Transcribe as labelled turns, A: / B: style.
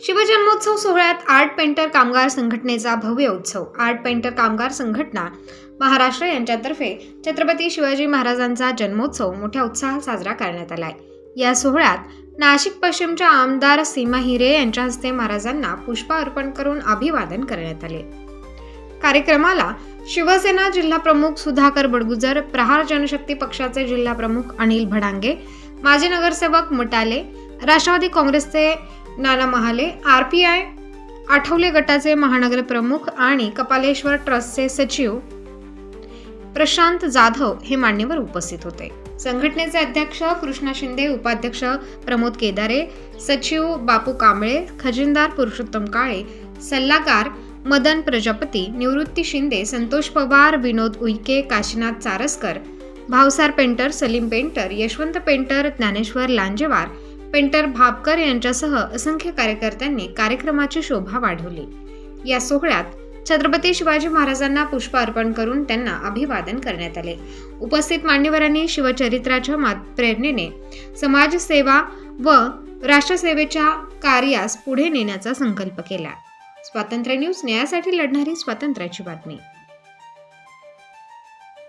A: शिवजन्मोत्सव सोहळ्यात art painter कामगार संघटनेचा भव्य उत्सव. आर्ट पेंटर कामगार संघटना महाराष्ट्र यांच्यातर्फे छत्रपती शिवाजी महाराजांचा जन्मोत्सव मोठ्या उत्साहात साजरा करण्यात आलाय. या सोहळ्यात नाशिक पश्चिमच्या आमदार सीमा हिरे यांच्या हस्ते महाराजांना पुष्प अर्पण करून अभिवादन करण्यात आले. कार्यक्रमाला शिवसेना जिल्हाप्रमुख सुधाकर बडगुजर प्रहार जनशक्ती पक्षाचे जिल्हाप्रमुख अनिल भडांगे माजी नगरसेवक मुटाले राष्ट्रवादी काँग्रेसचे Nana Mahale R P I Athawale गटाचे महानगर प्रमुख आणि कपालेश्वर ट्रस्टचे सचिव प्रशांत जाधव हे मान्यवर उपस्थित होते. संघटनेचे अध्यक्ष कृष्णा शिंदे उपाध्यक्ष प्रमोद केदारे सचिव बापू कांबळे खजिनदार पुरुषोत्तम काळे सल्लागार Madan Prajapati Nivrutti Shinde Santosh Pawar Vinod Uike Kashinath Charaskar Bhavsar painter Salim painter Yashwant painter Dnyaneshwar Lanjewar painter Bhapkar यांच्यासह असंख्य कार्यकर्त्यांनी कार्यक्रमाची शोभा वाढवली. या सोहळ्यात छत्रपती शिवाजी महाराजांना पुष्प अर्पण करून त्यांना अभिवादन करण्यात आले. उपस्थित मान्यवरांनी शिवचरित्राच्या प्रेरणेने समाजसेवा व राष्ट्रसेवेच्या कार्यास पुढे नेण्याचा संकल्प केला. स्वातंत्र्य न्यूज न्यायासाठी लढणारी स्वातंत्र्याची बातमी.